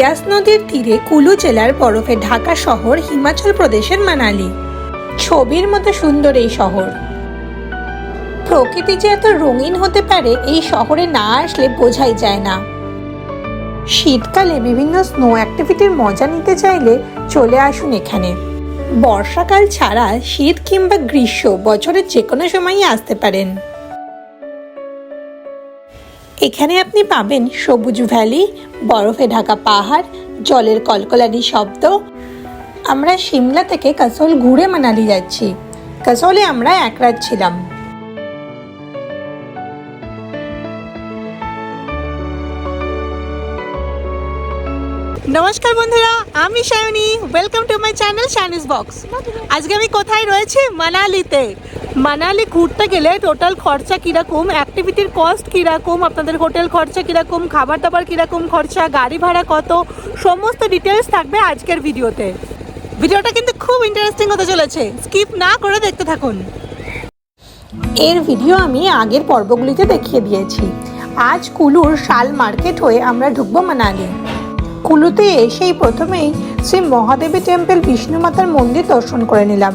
বিয়াস নদীর তীরে কুলু জেলার বরফে ঢাকা শহর, হিমাচল প্রদেশের মানালি। ছবির মতো সুন্দর এই শহর। প্রকৃতি যে এত রঙিন হতে পারে, এই শহরে না আসলে বোঝাই যায় না। শীতকালে বিভিন্ন স্নো অ্যাক্টিভিটির মজা নিতে চাইলে চলে আসুন এখানে। বর্ষাকাল ছাড়া শীত কিংবা গ্রীষ্ম বছরের যে কোনো সময়ই আসতে পারেন। এখানে আপনি পাবেন সবুজ ভ্যালি, বরফে ঢাকা পাহাড়, জলের কলকলানি শব্দ। আমরা সিমলা থেকে কাসল ঘুরে মানালি যাচ্ছি। কাসলে আমরা এক রাত ছিলাম। নমস্কার বন্ধুরা, আমি Sayani welcome to my channel Shiny's box আজকে আমি কোথায় রয়েছি? মানালিতে। মানালি ঘুরতে গেলে টোটাল খরচা কীরকম? অ্যাক্টিভিটির কস্ট কীরকম? আপনাদের হোটেল খরচা কীরকম? খাবার দাবার কীরকম খরচা? গাড়ি ভাড়া কত? সমস্ত ডিটেলস থাকবে আজকের ভিডিওতে। ভিডিওটা কিন্তু খুব ইন্টারেস্টিং হতে চলেছে। স্কিপ না করে দেখতে থাকুন। এর ভিডিও আমি আগের পর্বগুলিতে দেখিয়ে দিয়েছি। আজ কুলুর শাল মার্কেট হয়ে আমরা ঢুকবো মানালি। কুলুতে এসেই প্রথমেই শ্রী মহাদেবী টেম্পল বিষ্ণু মাতার মন্দির দর্শন করে নিলাম।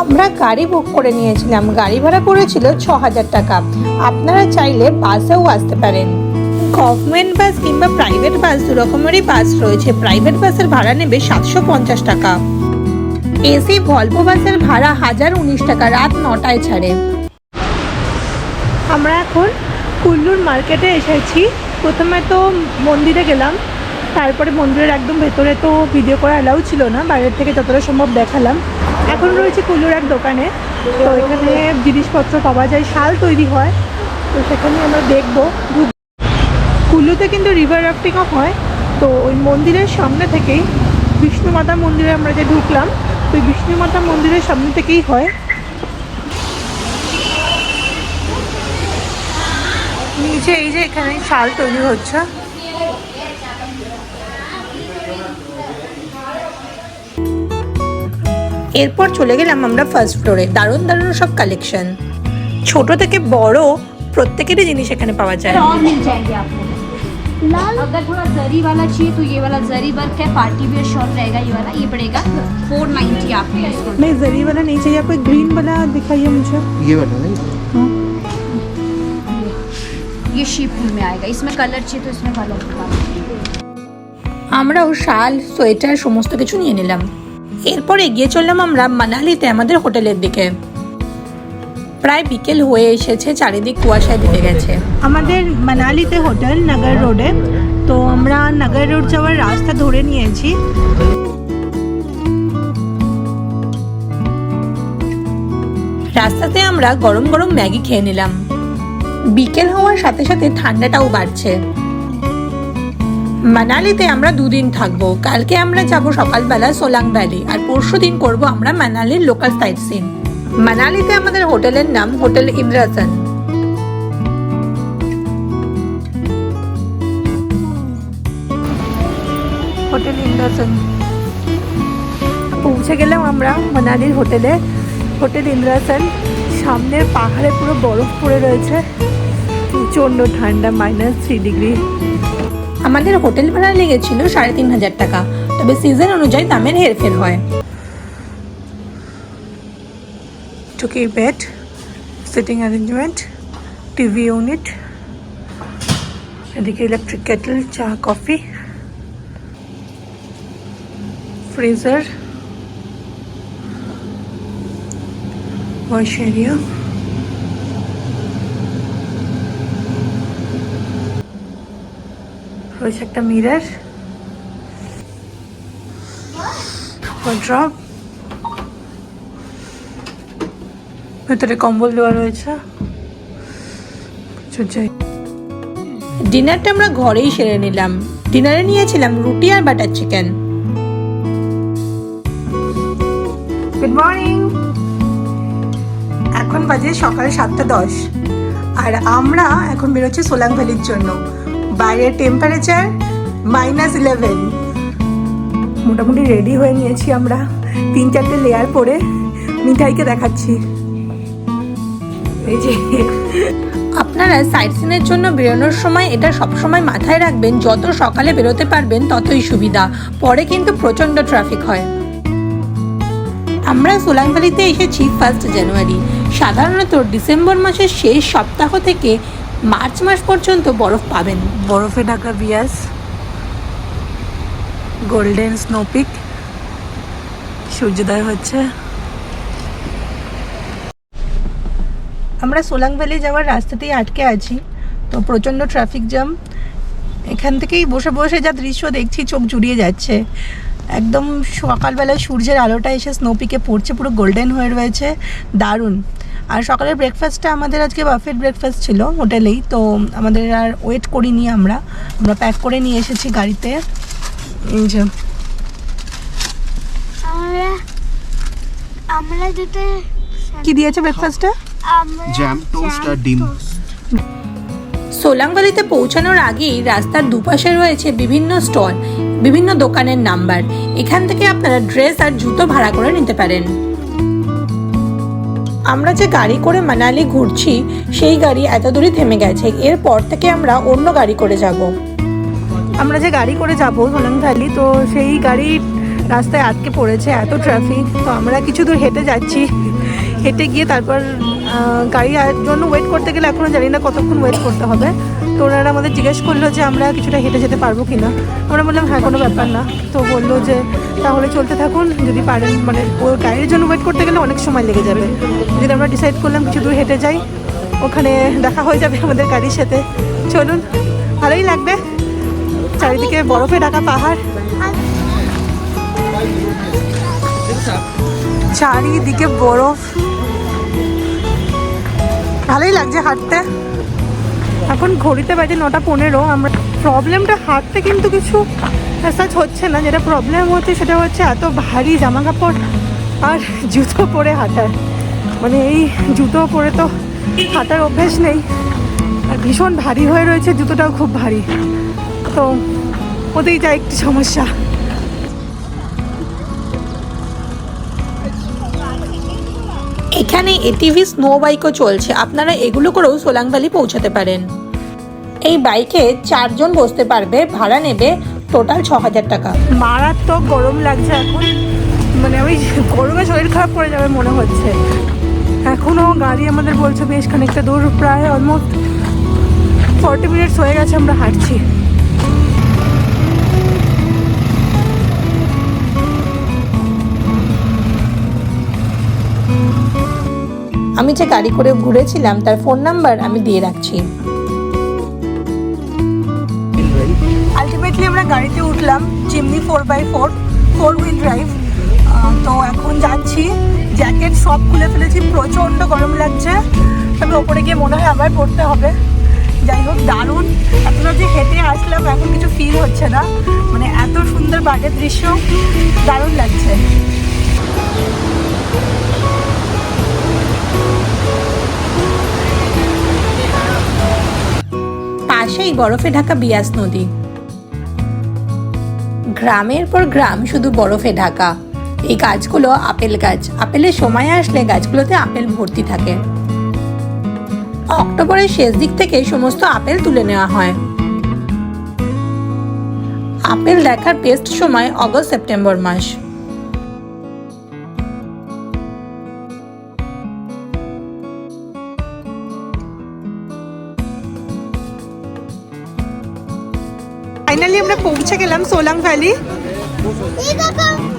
আমরা গাড়ি বুক করে নিয়েছিলাম। গাড়ি ভাড়া পড়েছিল ছ হাজার টাকা। আপনারা চাইলে বাসেও আসতে পারেন। গভর্নমেন্ট বাস কিংবা প্রাইভেট বাস দু রকমেরই বাস রয়েছে প্রাইভেট বাসের ভাড়া নেবে সাতশো পঞ্চাশ টাকা। এসি ভলভো বাসের ভাড়া হাজার উনিশ টাকা, রাত নটায় ছাড়ে। আমরা এখন কুল্লুর মার্কেটে এসেছি। প্রথমে তো মন্দিরে গেলাম। তারপরে মন্দিরের একদম ভেতরে তো ভিডিও করা অ্যালাউ ছিল না। বাইরের থেকে যতটা সম্ভব দেখালাম। এখন রয়েছে কুল্লুর এক দোকানে। তো এখানে জিনিসপত্র পাওয়া যায়, শাল তৈরি হয়। তো সেখানে আমরা দেখব। কুল্লুতে কিন্তু রিভার রাফটিংও হয়। তো ওই মন্দিরের সামনে থেকেই বিষ্ণু মাতা মন্দিরে আমরা যে ঢুকলাম ওই বিষ্ণু মাতা মন্দিরের সামনে থেকেই হয়। নিচে এই যে এখানে শাল তৈরি হচ্ছে। এরপর চলে গেলাম আমরা ফার্স্ট ফ্লোরে দারুণ দারুণ সব কালেকশন ছোট থেকে বড় প্রত্যেকেরই জিনিস এখানে পাওয়া যায় और मिल जाएंगे आपको लाल अगर थोड़ा जरी वाला चाहिए तो ये वाला जरी वर्क है पार्टी वेयर शॉल रहेगा ये वाला ये पड़ेगा फोर नाइन्टी आपको इसको नहीं जरी वाला नहीं चाहिए आपको ग्रीन वाला दिखाइए मुझे ये वाला नहीं ये शिफूल में आएगा इसमें कलर चाहिए तो इसमें कलर होगा আমরাও শাল সোয়েটার সমস্ত কিছু নিয়ে নিলাম এরপর এগিয়ে চললাম আমরা মানালিতে আমাদের হোটেলের দিকে। প্রায় বিকেল হয়ে এসেছে চারিদিক কুয়াশায় ঢেকে গেছে। আমাদের মানালিতে হোটেল নগর রোডে। তো আমরা নগর রোড যাওয়ার রাস্তা ধরে নিয়েছি। রাস্তাতে আমরা গরম গরম ম্যাগি খেয়ে নিলাম। বিকেল হওয়ার সাথে সাথে ঠান্ডাটাও বাড়ছে। মানালিতে আমরা দুদিন থাকব। কালকে আমরা যাব সকালবেলা সোলাং ভ্যালি, আর পরশু দিন করব আমরা মানালির লোকাল সাইট সিন মানালিতে আমাদের হোটেলের নাম হোটেল ইন্দ্রাসন হোটেল ইন্দ্রাসন পৌঁছে গেলাম আমরা মানালির হোটেলে। হোটেল ইন্দ্রাসন সামনের পাহাড়ে পুরো বরফ পড়ে রয়েছে। প্রচণ্ড ঠান্ডা মাইনাস থ্রি ডিগ্রি আমাদের হোটেল ভাড়া লেগেছিল সাড়ে তিন হাজার টাকা, তবে সিজন অনুযায়ী দামের হেরফের হয়। টুকি bed sitting arrangement TV unit এদিকে ইলেকট্রিক কেটল চা কফি ফ্রিজার ওয়াশ এরিয়া রয়েছে একটা মিরর ড্রপ ভেতরে কম্বল দেওয়া রয়েছে। ডিনারটা আমরা ঘরেই সেরে নিলাম। ডিনারে নিয়েছিলাম রুটি আর বাটার চিকেন গুড মর্নিং এখন বাজে সকাল সাতটা দশ। আর আমরা এখন বেরোচ্ছি সোলাং ভ্যালির জন্য। বাইরের টেম্পারেচার মাইনাস ইলেভেন মোটামুটি রেডি হয়ে নিয়েছি আমরা। তিন চারটে লেয়ার পরে মিঠাইকে দেখাচ্ছি। আপনারা সাইট সিনের জন্য বেরোনোর সময় এটা সবসময় মাথায় রাখবেন, যত সকালে বেরোতে পারবেন ততই সুবিধা। পরে কিন্তু প্রচণ্ড ট্রাফিক হয়। আমরা সোলাংভালিতে এসেছি ফার্স্ট জানুয়ারি সাধারণত ডিসেম্বর মাসের শেষ সপ্তাহ থেকে মার্চ মাস পর্যন্ত বরফ পাবেন। বরফে ঢাকা বিয়াস গোল্ডেন স্নোপিক সূর্যোদয় হচ্ছে। আমরা সোলাং ভ্যালি যাওয়ার রাস্তাতেই আটকে আছি তো প্রচণ্ড ট্রাফিক জ্যাম এখান থেকেই বসে বসে যা দৃশ্য দেখছি চোখ জুড়িয়ে যাচ্ছে। একদম সকালবেলায় সূর্যের আলোটা এসে স্নোপিকে পড়ছে পুরো গোল্ডেন হয়ে রয়েছে। দারুণ। আর সকালের ব্রেকফাস্টটা আমাদের আজকে বাফেট ব্রেকফাস্ট ছিল হোটেলেই তো আমাদের আর ওয়েট করিনি আমরা। আমরা প্যাক করে নিয়ে এসেছি গাড়িতে। এই যে। আমরা আমরা কি দিয়েছে ব্রেকফাস্টে আমরা জ্যাম টোস্ট আর ডিম। সোলাংভালিতে পৌঁছানোর আগেই রাস্তার দুপাশে রয়েছে বিভিন্ন স্টল বিভিন্ন দোকানের নাম্বার। এখান থেকে আপনারা ড্রেস আর জুতো ভাড়া করে নিতে পারেন। আমরা যে গাড়ি করে মানালি ঘুরছি সেই গাড়ি এত দূরে থেমে গেছে। এরপর থেকে আমরা অন্য গাড়ি করে যাব। আমরা যে গাড়ি করে যাব সোলাং ভ্যালি তো সেই গাড়ি রাস্তায় আটকে পড়েছে এত ট্রাফিক তো আমরা কিছু দূর হেঁটে যাচ্ছি। হেঁটে গিয়ে তারপর আহ, গাড়ি আর জন্য ওয়েট করতে গেলে এখনও জানি না কতক্ষণ ওয়েট করতে হবে। তো ওনারা আমাদের জিজ্ঞেস করল যে আমরা কিছুটা হেঁটে যেতে পারব কি না আমরা বললাম হ্যাঁ কোনো ব্যাপার না। তো বলল যে, তাহলে চলতে থাকুন, যদি পারেন। মানে ও গাড়ির জন্য ওয়েট করতে গেলে অনেক সময় লেগে যাবে। যদি আমরা ডিসাইড করলাম কিছু দূর হেঁটে যাই, ওখানে দেখা হয়ে যাবে আমাদের গাড়ির সাথে। চলুন, ভালোই লাগবে। চারিদিকে বরফে ঢাকা পাহাড়। চারিদিকে বরফ। ভালোই লাগছে হাঁটতে। এখন ঘড়িতে বাজে নটা পনেরো, আমরা প্রবলেমটা হাঁটতে কিন্তু কিছু সাচ হচ্ছে না। যেটা প্রবলেম হচ্ছে সেটা হচ্ছে এত ভারী জামা কাপড় আর জুতো পরে হাঁটার। মানে এই জুতো পরে তো হাঁটার অভ্যেস নেই। আর ভীষণ ভারী হয়ে রয়েছে, জুতোটাও খুব ভারী। তো ওতেই যা একটি সমস্যা। এখানে এটিভি স্নো বাইকও চলছে। আপনারা এগুলো করেও সোলাং ভ্যালি পৌঁছাতে পারেন। এই বাইকে চারজন বসতে পারবে ভাড়া নেবে টোটাল ছ হাজার টাকা। মারাত্মক গরম লাগছে এখন। মানে ওই গরমে শরীর খারাপ করে যাবে মনে হচ্ছে। এখনও গাড়ি আমাদের বলছে বেশ খানিকটা দূর প্রায় অলমোস্ট ফর্টি মিনিটস হয়ে গেছে আমরা হাঁটছি। আমি যে গাড়ি করে ঘুরেছিলাম তার ফোন নাম্বার আমি দিয়ে রাখছি। আমরা গাড়িতে উঠলাম chimney four by four four wheel drive তো এখন যাচ্ছি। জ্যাকেট সব খুলে ফেলেছি, প্রচণ্ড গরম লাগছে। তবে ওপরে গিয়ে মনে হয় আবার পড়তে হবে। যাই হোক, দারুণ। এতটা যে হেঁটে আসলাম, এখন কিছু ফিল হচ্ছে না। মানে এত সুন্দর বাইরের দৃশ্য, দারুণ লাগছে। পাশেই বরফে ঢাকা বিয়াস নদী। গ্রামের পর গ্রাম শুধু বরফে ঢাকা। এই গাছগুলো আপেল গাছ। আপেলের সময় আসলে গাছগুলোতে আপেল ভর্তি থাকে। অক্টোবরের শেষ দিক থেকে সমস্ত আপেল তুলে নেওয়া হয়। আপেল দেখার বেস্ট সময় অগস্ট সেপ্টেম্বর মাস। সোলাং ভ্যালি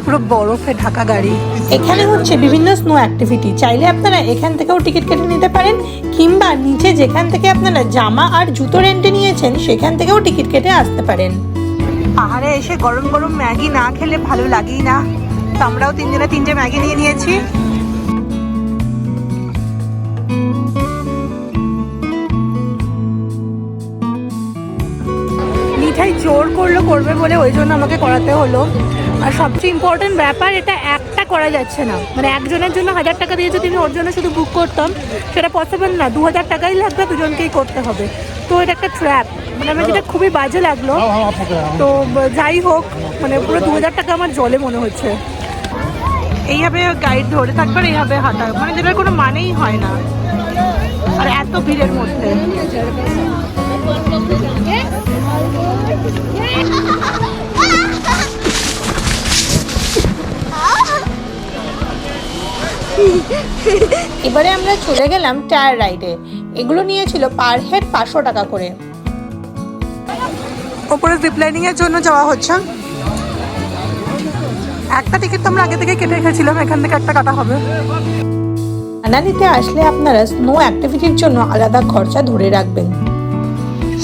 পুরো বরফে ঢাকা গাড়ি। এখানে হচ্ছে বিভিন্ন স্নো অ্যাক্টিভিটি চাইলে আপনারা এখান থেকেও টিকিট কেটে নিতে পারেন কিংবা নিচে যেখান থেকে আপনারা জামা আর জুতো রেন্টে নিয়েছেন সেখান থেকেও টিকিট কেটে আসতে পারেন। পাহাড়ে এসে গরম গরম ম্যাগি না খেলে ভালো লাগেই না। তো আমরাও তিনজনে তিনটে ম্যাগি নিয়ে নিয়েছি। করল করবে বলে ওই জন্য আমাকে করাতে হলো। আর সবচেয়ে ইম্পর্টেন্ট ব্যাপার এটা একটা করা যাচ্ছে না। মানে একজনের জন্য হাজার টাকা দিয়ে যদি আমি ওর জন্য শুধু বুক করতাম। সেটা পসিবল না দু হাজার টাকাই লাগবে দুজনকেই করতে হবে। তো এটা একটা ট্র্যাপ মানে আমার যেটা খুবই বাজে লাগল। তো যাই হোক মানে পুরো দু হাজার টাকা আমার জলে মনে হচ্ছে। এইভাবে গাইড ধরে থাকবে আর এইভাবে হাঁটা মানে যেটার কোনো মানেই হয় না। আর এত ভিড়ের মধ্যে। এবারে আমরা চলে গেলাম টায়ার রাইডে। এগুলো নিয়েছিল পার হেড পাঁচশো টাকা করে। ওপরে জিপলাইনিং এর জন্য যাওয়া হচ্ছে। একটা টিকিট তো আমরা আগে থেকে কেটে রেখেছিলাম এখান থেকে একটা কাটা হবে। মানালিতে আসলে আপনারা স্নো অ্যাক্টিভিটির জন্য আলাদা খরচা ধরে রাখবেন।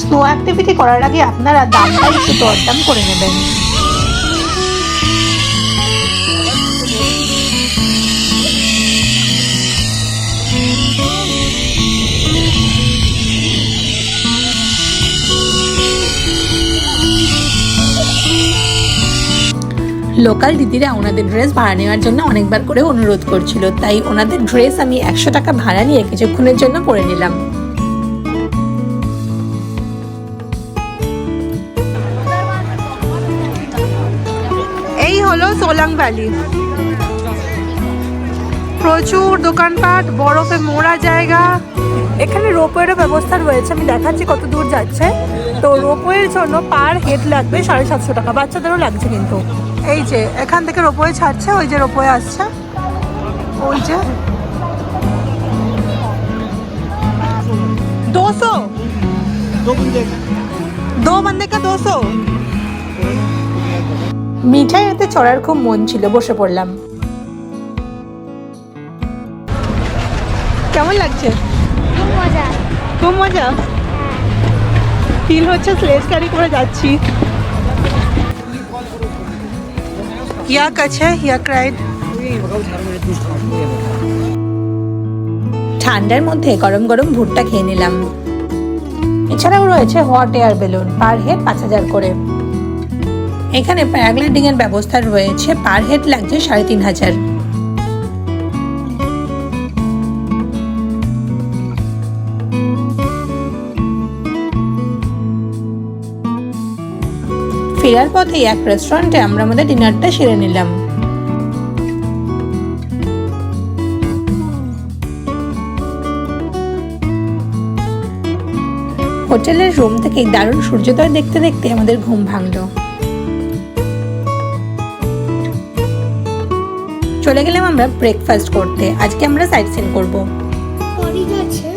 স্নো অ্যাক্টিভিটি করার আগে আপনারা দামটা একটু দরদাম করে নেবেন। লোকাল দিদিরা ওনাদের ড্রেস ভাড়া নেওয়ার জন্য অনেকবার করে অনুরোধ করছিল, তাই ওনাদের ড্রেস আমি একশো টাকা ভাড়া নিয়ে কিছুক্ষণের জন্য পরে নিলাম। ভ্যালি প্রচুর দোকানপাট বরফে মোড়া জায়গা। এখানে রোপওয়েরও ব্যবস্থা রয়েছে আমি দেখাচ্ছি কত দূর যাচ্ছে। তো রোপওয়ের জন্য পার হেড লাগবে সাড়ে সাতশো টাকা বাচ্চাদেরও লাগছে কিন্তু। এই যে এখান থেকে রোপওয়ে ছাড়ছে ওই যে রোপওয়ে আসছে। ওই যে। দোসো। দো বন্দে কা দোসো। মিঠাই এতে চড়ার খুব মন ছিল বসে পড়লাম। কেমন লাগছে? খুব মজা। খুব মজা? ফিল হচ্ছে স্লেজ ক্যারি করে যাচ্ছি। ইয়াক আছে ইয়াক রাইড। ঠান্ডার মধ্যে গরম গরম ভুট্টা খেয়ে নিলাম। এছাড়াও রয়েছে hot air balloon per head পাঁচ হাজার করে। এখানে প্যারাগ্লাইডিং এর ব্যবস্থা রয়েছে পার হেড লাগছে সাড়ে তিন হাজার। ফেরার পথে এক রেস্টুরেন্টে আমরা আমাদের ডিনারটা সেরে নিলাম। হোটেলের রুম থেকে দারুণ সূর্যোদয় দেখতে দেখতে আমাদের ঘুম ভাঙলো। চলে গেলাম আমরা ব্রেকফাস্ট করতে। আজকে আমরা সাইট সিন করব। পরিজ আছে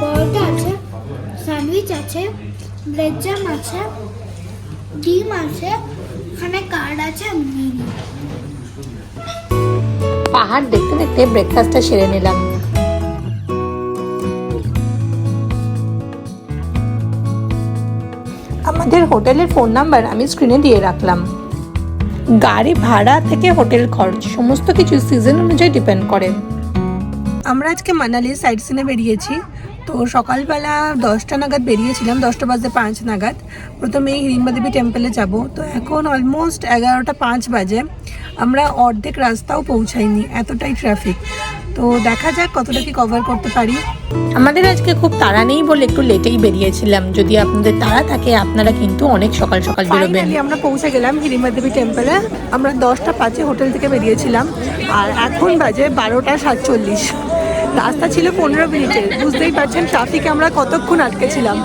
পরোটা আছে স্যান্ডউইচ আছে ব্রেড জ্যাম আছে ডিম আছে কার্ড আছে পাহাড় দেখতে দেখতে ব্রেকফাস্টটা সেরে নিলাম। আমাদের হোটেলের ফোন নাম্বার আমি স্ক্রিনে দিয়ে রাখলাম। গাড়ি ভাড়া থেকে হোটেল খরচ, সমস্ত কিছু সিজন অনুযায়ী ডিপেন্ড করে। আমরা আজকে মানালি সাইড সিনে বেরিয়েছি। তো সকালবেলা দশটা নাগাদ বেরিয়েছিলাম, দশটা বাজে পাঁচ নাগাদ। প্রথমে হিড়িম্বা দেবী টেম্পলে যাব। তো এখন অলমোস্ট এগারোটা পাঁচ বাজে। আমরা অর্ধেক রাস্তাও পৌঁছাইনি, এতটাই ট্রাফিক তো দেখা যাক কতটা কি কভার করতে পারি। আমাদের আজকে খুব তাড়া নেই বলে একটু লেটেই বেরিয়েছিলাম। যদি আপনাদের তাড়া থাকে, আপনারা কিন্তু অনেক সকাল সকাল বেরোবেন। আমরা পৌঁছে গেলাম হিরিমা দেবী টেম্পলে আমরা দশটা পাঁচে হোটেল থেকে বেরিয়েছিলাম। আর এখন বাজে বারোটা সাতচল্লিশ। রাস্তা ছিল পনেরো মিনিটের বুঝতেই পারছেন ট্রাফিকে আমরা কতক্ষণ আটকে ছিলাম।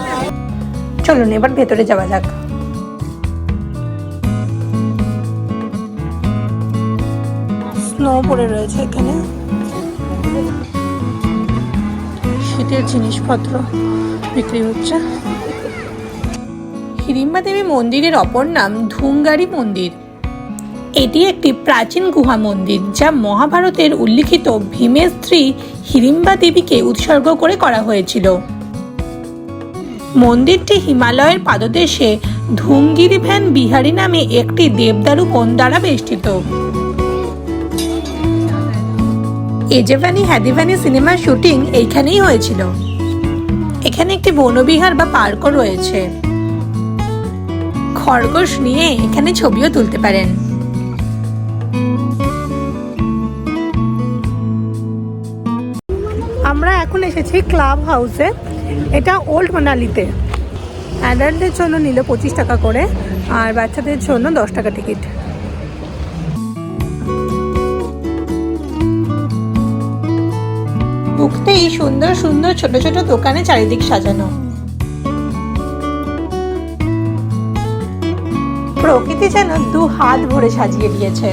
চলুন, এবার ভেতরে যাওয়া যাক। স্নো পড়ে রয়েছে এখানে। শীতের জিনিসপত্র বিক্রি হচ্ছে। হিড়িম্বা দেবী মন্দিরের অপর নাম ধুঙ্গারি মন্দির। এটি একটি প্রাচীন গুহা মন্দির যা মহাভারতের উল্লিখিত ভীমের স্ত্রী হিড়িম্বা দেবীকে উৎসর্গ করে করা হয়েছিল। মন্দিরটি হিমালয়ের পাদদেশে ধুঙ্গিরি ভ্যান বিহারী নামে একটি দেবদারু বন দ্বারা বেষ্টিত। এজেভানি হ্যাদিভানি সিনেমার শুটিং এইখানেই হয়েছিল। এখানে একটি বনবিহার বা পার্কও রয়েছে। খরগোশ নিয়ে এখানে ছবিও তুলতে পারেন। আমরা এখন এসেছি ক্লাব হাউসে। এটা ওল্ড মানালিতে। অ্যাডাল্টদের জন্য নিল পঁচিশ টাকা করে, আর বাচ্চাদের জন্য দশ টাকা টিকিট। ফুটপাতে এই সুন্দর সুন্দর ছোট ছোট দোকানে চারিদিক সাজানো। প্রকৃতি যেন দু হাত ভরে সাজিয়ে দিয়েছে।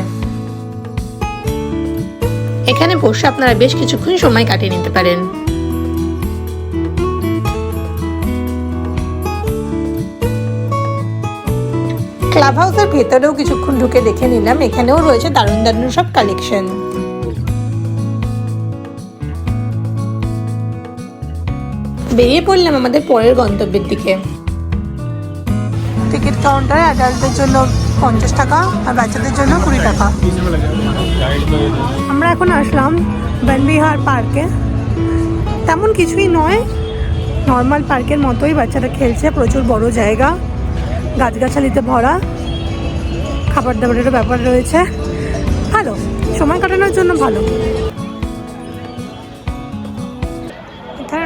এখানে বসে আপনারা বেশ কিছুক্ষণ সময় কাটিয়ে নিতে পারেন। ক্লাব হাউসের ভেতরেও কিছুক্ষণ ঢুকে দেখে নিলাম, এখানেও রয়েছে দারুণ দারুণ সব কালেকশন বেরিয়ে পড়লাম আমাদের পরের গন্তব্যের দিকে। টিকিট কাউন্টারে অ্যাডাল্টদের জন্য পঞ্চাশ টাকা আর বাচ্চাদের জন্য কুড়ি টাকা। আমরা এখন আসলাম বনবিহার পার্কে। তেমন কিছুই নয় নর্মাল পার্কের মতোই বাচ্চারা খেলছে প্রচুর বড় জায়গা গাছগাছালিতে ভরা খাবার দাবারেরও ব্যাপার রয়েছে। ভালো সময় কাটানোর জন্য ভালো।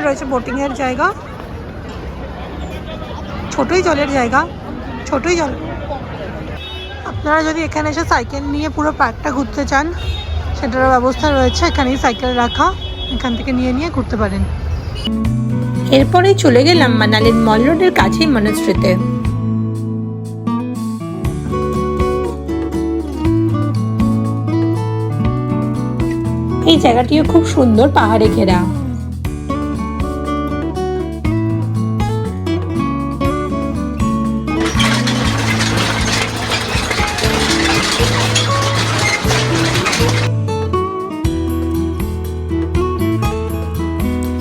রয়েছে বোটিংয়ের জায়গা। ছোটই জলের জায়গা, ছোটই জল। আপনারা যদি এখানে এসে সাইকেল নিয়ে পুরো পার্কটা ঘুরতে চান, সেটারও ব্যবস্থা রয়েছে। এখানেই সাইকেল রাখা, এখান থেকে নিয়ে নিয়ে ঘুরতে পারেন। এরপরে চলে গেলাম মানালির মল রোডের কাছেই মনস্ট্রিতে এই জায়গাটিও খুব সুন্দর পাহাড়ে ঘেরা।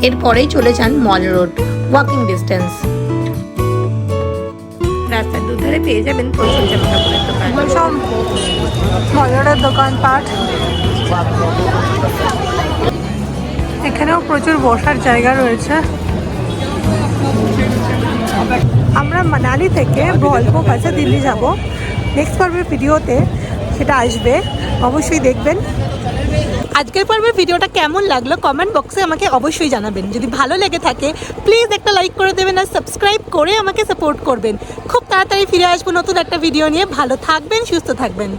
এরপরেই চলে যান মল রোড ওয়াকিং ডিস্টেন্স রাস্তার দুধারে পেয়ে যাবেন প্রচুর জামা কাপড়ের দোকান সব মল রোডের দোকানপাট। এখানেও প্রচুর বসার জায়গা রয়েছে। আমরা মানালি থেকে অল্প কাছে দিল্লি যাব। নেক্সট পর্বের ভিডিওতে সেটা আসবে। অবশ্যই দেখবেন। আজকের পর্বের ভিডিওটা কেমন লাগল কমেন্ট বক্সে আমাকে অবশ্যই জানাবেন। যদি ভালো লেগে থাকে প্লিজ একটা লাইক করে দেবেন আর সাবস্ক্রাইব করে আমাকে সাপোর্ট করবেন। খুব তাড়াতাড়ি ফিরে আসব নতুন একটা ভিডিও নিয়ে। ভালো থাকবেন, সুস্থ থাকবেন।